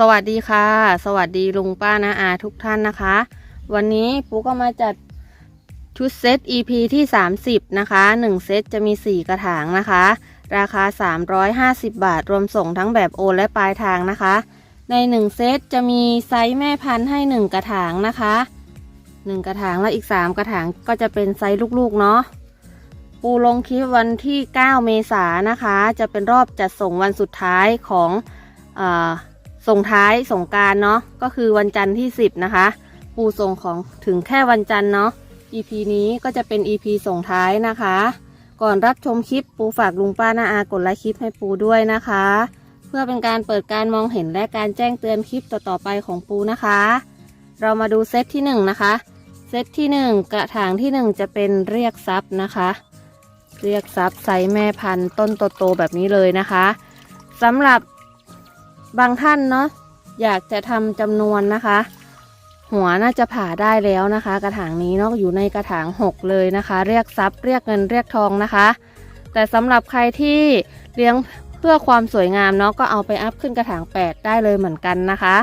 สวัสดีค่ะ สวัสดีลุงป้านาอาทุกท่านนะคะ วันนี้ปูก็มาจัดชุดเซต EP ที่ 30 นะคะ 1 เซตจะมี 4 กระถางนะคะ ราคา 350 บาท รวมส่งทั้งแบบโอนและปลายทางนะคะ ใน 1 เซตจะมีไซส์แม่พันธุ์ให้ 1 กระถางนะคะ 1 กระถางแล้วอีก 3 กระถางก็จะเป็นไซส์ลูกๆเนาะปูลงคลิปวันที่ 9 เมษายนนะคะ จะเป็นรอบจัดส่งวันสุดท้ายของอา ส่งท้ายสงการเนาะก็คือวันจันทร์ที่ 10 นะคะ ปูส่งของถึงแค่วันจันทร์เนาะ EP นี้ก็จะเป็น EP ส่งท้ายนะคะ ก่อนรับชมคลิปปูฝากลุงป้านาอากดไลค์คลิปให้ปูด้วยนะคะ เพื่อเป็นการเปิดการมองเห็นและการแจ้งเตือนคลิปต่อๆไปของปูนะคะ เรามาดูเซตที่ 1 นะคะ เซตที่ 1 กระถางที่ 1 จะเป็นเรียกทรัพนะคะ เรียกทรัพย์ไซส์แม่พันธุ์ต้นโตๆแบบนี้เลยนะคะสำหรับ บางท่านเนาะอยากจะทำจำนวนนะคะ หัวน่าจะผ่าได้แล้วนะคะ กระถางนี้เนาะอยู่ในกระถาง6เลยนะคะ เรียกทรัพย์เรียกเงินเรียกทองนะคะ แต่สำหรับใครที่เลี้ยงเพื่อความสวยงามเนาะก็เอาไปอัพขึ้นกระถาง8ได้เลยเหมือนกันนะคะ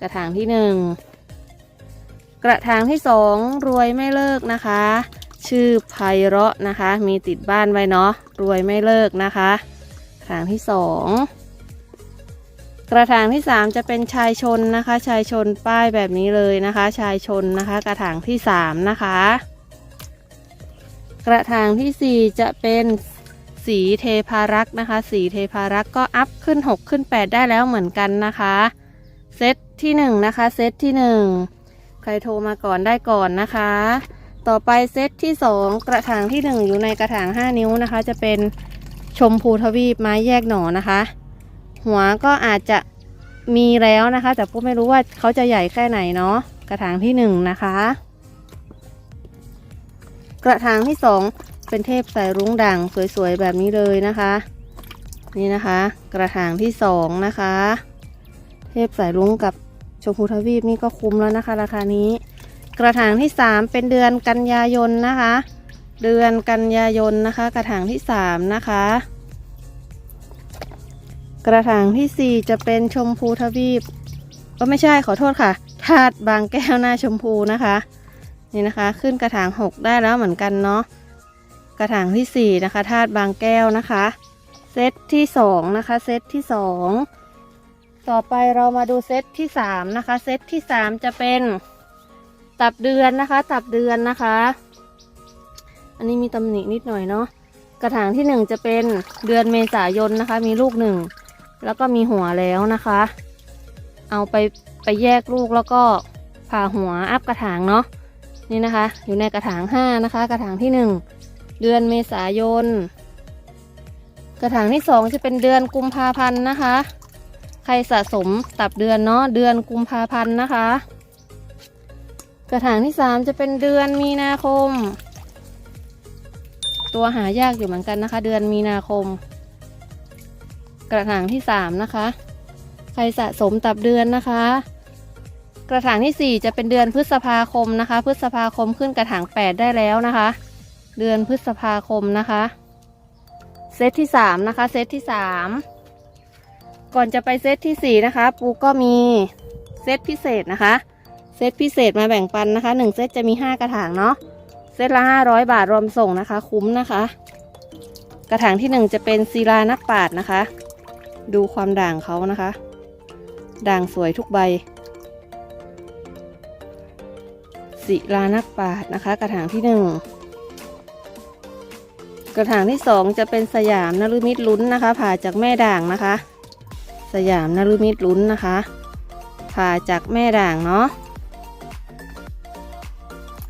กระถางที่1กระถางที่2รวยไม่เลิกนะคะ ชื่อไพเราะนะคะ มีติดบ้านไว้เนาะรวยไม่เลิกนะคะ กระถางที่สอง กระถางที่สามจะเป็นชายชนนะคะ ชายชนป้ายแบบนี้เลยนะคะ ชายชนนะคะ กระถางที่สามนะคะ กระถางที่สี่จะเป็นสีเทพารักษ์นะคะ สีเทพารักษ์ก็อัพขึ้น 6 ขึ้น 8 ได้แล้วเหมือนกันนะคะเซตที่หนึ่งนะคะเซตที่หนึ่งใครโทรมาก่อนได้ก่อนนะคะ ต่อไปเซตที่ 2 กระถางที่ 1 อยู่ในกระถาง 5 นิ้วนะคะ จะเป็นชมพูทวีปไม้แยกหน่อนะคะ หัวก็อาจจะมีแล้วนะคะ แต่ปุ๊ไม่รู้ว่าเขาจะใหญ่แค่ไหนเนาะกระถางที่1นะคะ กระถางที่2เป็นเทพสายรุ้งด่างสวยๆแบบนี้เลยนะคะ นี่นะคะ กระถางที่2นะคะ เทพสายรุ้งกับชมพูทวีปนี่ก็คุ้มแล้วนะคะ ราคานี้ กระถางที่3เป็นเดือนกันยายนนะคะ เดือนกันยายนนะคะ กระถางที่3นะคะ กระถางทีสี่ 4 จะเป็นชมพูทวีปก็ไม่ใช่ขอโทษค่ะธาตุบางแก้วหน้าชมพูนะคะ นี่นะคะ ขึ้นกระถาง 6 ได้แล้วเหมือนกันเนาะกระถางที่ 4 นะคะธาตุบางแก้วนะคะ เซตที่ 2 นะคะ เซตที่ 2 ต่อไปเรามาดูเซตที่ 3 นะคะ เซตที่ 3 จะเป็นตับเดือนนะคะ ตับเดือนนะคะ อันนี้มีตำหนินิดหน่อยเนาะกระถางที่หนึ่งจะเป็นเดือนเมษายนนะคะ มีลูกหนึ่ง แล้วก็มีหัวแล้วนะคะ เอาไปไปแยกลูกแล้วก็ผ่าหัวอัพกระถางเนาะนี่นะคะ อยู่ในกระถางห้านะคะ กระถางที่หนึ่งเดือนเมษายน กระถางที่สองจะเป็นเดือนกุมภาพันธ์นะคะ ใครสะสมตับเดือนเนาะเดือนกุมภาพันธ์นะคะ กระถางที่ 3 จะเป็นเดือนมีนาคม ตัวหายากอยู่เหมือนกันนะคะ เดือนมีนาคม กระถางที่ 3 นะคะ ใครสะสมตับเดือนนะคะ กระถางที่ 4 จะเป็นเดือนพฤษภาคมนะคะ พฤษภาคมขึ้นกระถาง 8 ได้แล้วนะคะ เดือนพฤษภาคมนะคะ เซตที่ 3 นะคะ เซตที่ 3 ก่อนจะไปเซตที่ 4 นะคะ ปูก็มีเซตพิเศษนะคะ เซตพิเศษมาแบ่งปันนะคะ1เซตจะมี 5 กระถางเนาะเซตละ 500 บาทรวมส่งนะคะ คุ้มนะคะ กระถางที่ 1 จะเป็นศิลานักปาดนะคะ ดูความด่างเขานะคะ ด่างสวยทุกใบศิลานักปาดนะคะ กระถางที่1กระถางที่2จะเป็นสยามนฤมิตลุ้นนะคะ ผ่าจากแม่ด่างนะคะ สยามนฤมิตลุ้นนะคะ ผ่าจากแม่ด่างเนาะ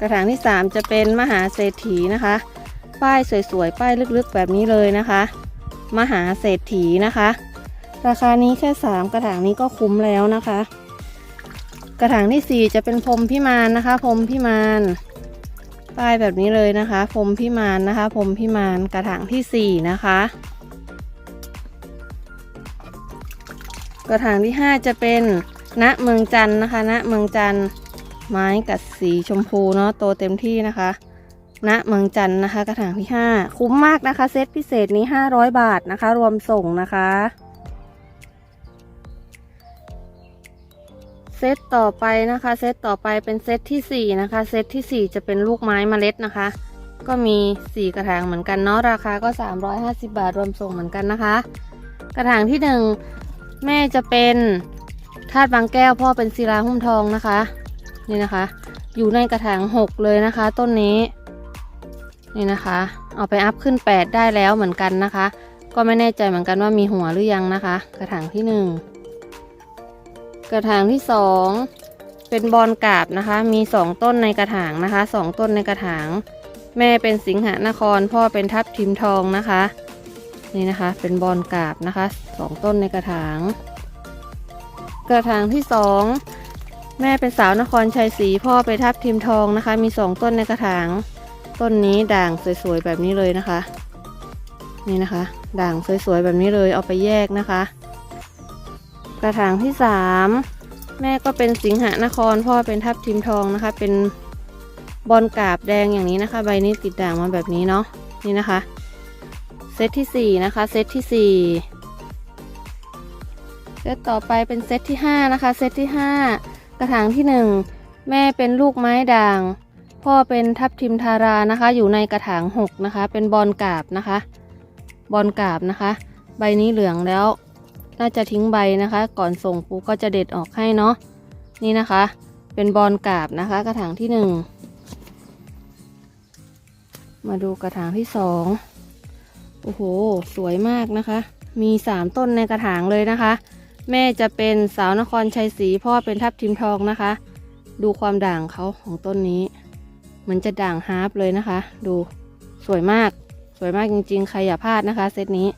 กระถางที่ 3 จะเป็นมหาเศรษฐีนะคะ ป้ายสวยๆ ป้ายลึกๆ แบบนี้เลยนะคะ มหาเศรษฐีนะคะ ราคานี้แค่ 3 กระถางนี้ก็คุ้มแล้วนะคะ กระถางทีสี่ 4 จะเป็นพรมพิมานนะคะ พรมพิมานป้ายแบบนี้เลยนะคะ พรมพิมานนะคะ พรมพิมานกระถางทีสี่ 4 นะคะ กระถางที่ 5 จะเป็นณเมืองจันนะคะ ณเมืองจันไม้กัดสีชมพูเนาะโตเต็มที่นะคะณเมืองจันนะคะ กระถางที่ 5 คุ้มมากนะคะ เซตพิเศษนี้ 500 บาทนะคะ รวมส่งนะคะ เซตต่อไปนะคะ เซตต่อไปเป็นเซตที่สี่นะคะ เซตที่สี่จะเป็นลูกไม้เมล็ดนะคะ ก็มีสี่กระถางเหมือนกันเนาะราคาก็ 350 บาทรวมส่งเหมือนกันนะคะ กระถางที่หนึ่งแม่จะเป็นธาตุบางแก้วพ่อเป็นศิลาหุ้มทองนะคะนี่นะคะ อยู่ในกระถางหกเลยนะคะ ต้นนี้นี่นะคะ เอาไปอัพขึ้น 8 ได้แล้วเหมือนกันนะคะ ก็ไม่แน่ใจเหมือนกันว่ามีหัวหรือยังนะคะ กระถางที่หนึ่ง กระถางที่สองเป็นบอลกาบนะคะ มีสองต้นในกระถางนะคะสองต้นในกระถาง แม่เป็นสิงหนคร พ่อเป็นทับทิมทองนะคะ นี่นะคะเป็นบอลกาบนะคะสองต้นในกระถาง กระถางที่สองแม่เป็นสาวนครชัยศรีพ่อเป็นทับทิมทองนะคะ มีสองต้นในกระถาง ต้นนี้ด่างสวยๆแบบนี้เลยนะคะ นี่นะคะ ด่างสวยๆแบบนี้เลยเอาไปแยกนะคะ กระถางที่สามแม่ก็เป็นสิงหนคร พ่อเป็นทับทิมทองนะคะ เป็นบอลกาบแดงอย่างนี้นะคะ ใบนี้ติดด่างมาแบบนี้เนาะนี่นะคะ เซตที่สี่นะคะเซตที่สี่เซตต่อไปเป็นเซตที่ห้านะคะเซตที่ห้ากระถางที่หนึ่งแม่เป็นลูกไม้ด่าง พ่อเป็นทับทิมทารานะคะ อยู่ในกระถางหกนะคะ เป็นบอลกาบนะคะ บอลกาบนะคะ ใบนี้เหลืองแล้ว น่าจะทิ้งใบนะคะ ก่อนส่งปูก็จะเด็ดออกให้เนาะนี่นะคะ เป็นบอลกาบนะคะ กระถางที่หนึ่งมาดูกระถางที่สองโอ้โห สวยมากนะคะ มีสามต้นในกระถางเลยนะคะ แม่จะเป็นสาวนครชัยศรีพ่อเป็นทับทิมทองนะคะ ดูความด่างเขาของต้นนี้ เหมือนจะด่างฮาร์ปเลยนะคะ ดูสวยมาก สวยมากจริงๆ ใครอย่าพลาดนะคะเซตนี้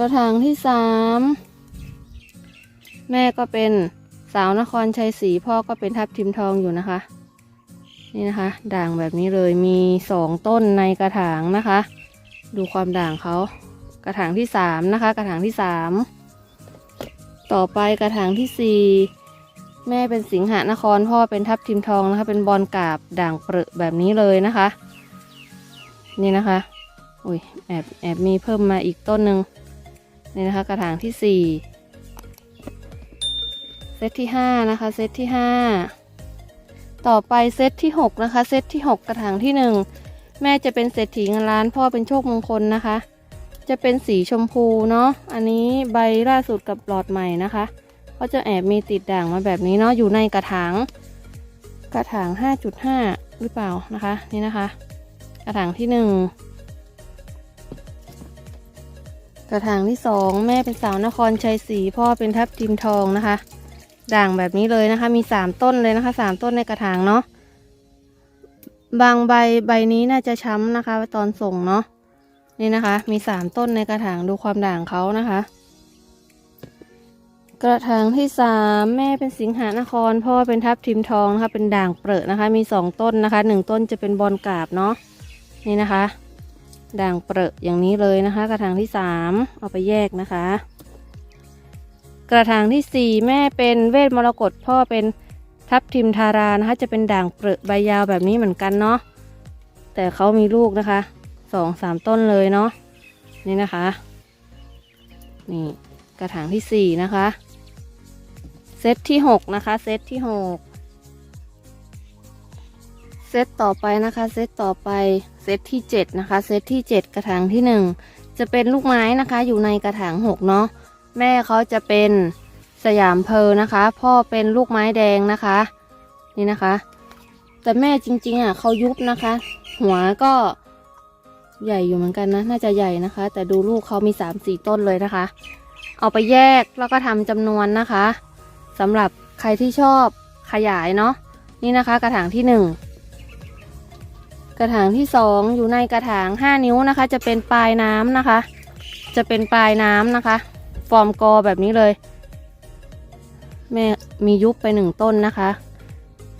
กระถางที่สามแม่ก็เป็นสาวนครชัยศรีพ่อก็เป็นทับทิมทองอยู่นะคะ นี่นะคะ ด่างแบบนี้เลยมีสองต้นในกระถางนะคะ ดูความด่างเขากระถางที่สามนะคะ กระถางที่สามต่อไปกระถางที่สี่แม่เป็นสิงหนครพ่อเป็นทับทิมทองนะคะ เป็นบอลกาบด่างเปรอะแบบนี้เลยนะคะ นี่นะคะ อุ้ยแอบแอบมีเพิ่มมาอีกต้นหนึ่ง นี่นะคะกระถางที่ 4 เซตที่ 5 นะคะ เซตที่ 5 ต่อไปเซตที่ 6 นะคะ เซตที่ 6 กระถางที่ 1 แม่จะเป็นเศรษฐีเงินล้านพ่อเป็นโชคมงคลนะคะ จะเป็นสีชมพูเนาะอันนี้ใบล่าสุดกับหลอดใหม่นะคะก็จะแอบมีติดด่างมาแบบนี้เนาะอยู่ในกระถางกระถาง 5.5 หรือเปล่านะคะ นี่นะคะ กระถางที่ 1 กระถางที่สองแม่เป็นสาวนครชัยศรีพ่อเป็นทับทิมทองนะคะ ด่างแบบนี้เลยนะคะ มีสามต้นเลยนะคะสามต้นในกระถางเนาะบางใบใบนี้น่าจะช้ำนะคะ ตอนส่งเนาะนี่นะคะ มีสามต้นในกระถางดูความด่างเขานะคะ กระถางที่สามแม่เป็นสิงหานคร พ่อเป็นทับทิมทองนะคะ เป็นด่างเปรอะนะคะ มีสองต้นนะคะหนึ่งต้นจะเป็นบอลกาบเนาะนี่นะคะ ด่างเปรอะอย่างนี้เลยนะคะ กระถางที่สามเอาไปแยกนะคะ กระถางที่สี่แม่เป็นเวทมรกตพ่อเป็นทับทิมทารานะคะ จะเป็นด่างเปรอะใบยาวแบบนี้เหมือนกันเนาะแต่เขามีลูกนะคะสองสามต้นเลยเนาะนี่นะคะ นี่กระถางที่สี่นะคะ เซตที่หกนะคะ เซตที่หก เซตต่อไปนะคะ เซตต่อไปเซตที่เจ็ดนะคะ เซตที่เจ็ดกระถางที่หนึ่งจะเป็นลูกไม้นะคะ อยู่ในกระถางหกเนาะแม่เขาจะเป็นสยามเพร์ลนะคะ พ่อเป็นลูกไม้แดงนะคะ นี่นะคะ แต่แม่จริงๆอะเขายุบนะคะ หัวก็ใหญ่อยู่เหมือนกันนะน่าจะใหญ่นะคะ แต่ดูลูกเขามีสามสี่ต้นเลยนะคะ เอาไปแยกแล้วก็ทำจำนวนนะคะสำหรับใครที่ชอบขยายเนาะนี่นะคะ กระถางที่หนึ่ง กระถางที่สองอยู่ในกระถางห้านิ้วนะคะ จะเป็นปลายน้ำนะคะ จะเป็นปลายน้ำนะคะ ฟอร์มกอแบบนี้เลย แม่มียุบไปหนึ่งต้นนะคะ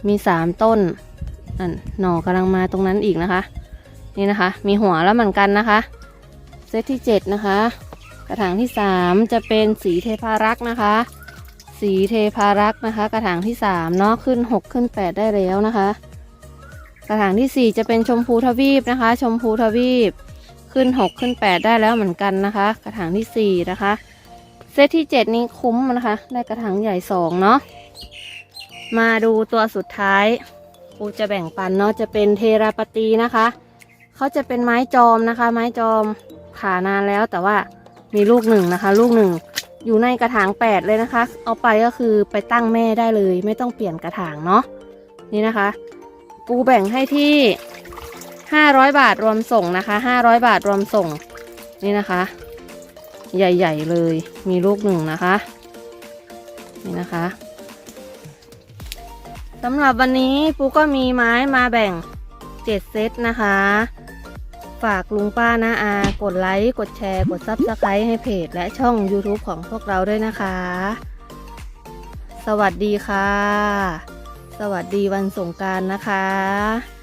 มีสามต้นนั่นหน่อกำลังมาตรงนั้นอีกนะคะ นี่นะคะ มีหัวแล้วเหมือนกันนะคะ เซตที่เจ็ดนะคะ กระถางที่สามจะเป็นสีเทพารักษ์นะคะ สีเทพารักษ์นะคะ กระถางที่สามเนาะขึ้นหกขึ้นแปดได้แล้วนะคะ กระถางที่สี่จะเป็นชมพูทวีปนะคะ ชมพูทวีปขึ้นหกขึ้นแปดได้แล้วเหมือนกันนะคะ กระถางที่สี่นะคะ เซตที่เจ็ดนี้คุ้มนะคะ ได้กระถางใหญ่สองเนาะมาดูตัวสุดท้ายปูจะแบ่งปันเนาะจะเป็นเทราปตีนะคะเขาจะเป็นไม้จอมนะคะ ไม้จอมขานานแล้วแต่ว่ามีลูกหนึ่งนะคะ ลูกหนึ่งอยู่ในกระถางแปดเลยนะคะ เอาไปก็คือไปตั้งแม่ได้เลย ไม่ต้องเปลี่ยนกระถางเนาะนี่นะคะ ปูแบ่งให้ที่ 500 บาทรวมส่งนะคะ 500 บาทรวมส่ง นี่นะคะ ใหญ่ๆเลยมีลูกหนึ่งนะคะ นี่นะคะสำหรับวันนี้ปูก็มีไม้มาแบ่ง 7 เซตนะคะ ฝากลุงป้านะอา กดไลค์ กดแชร์ กดซับสไครต์ให้เพจ และช่อง YouTube ของพวกเราด้วยนะคะ สวัสดีค่ะ สวัสดีวันสงการนะคะ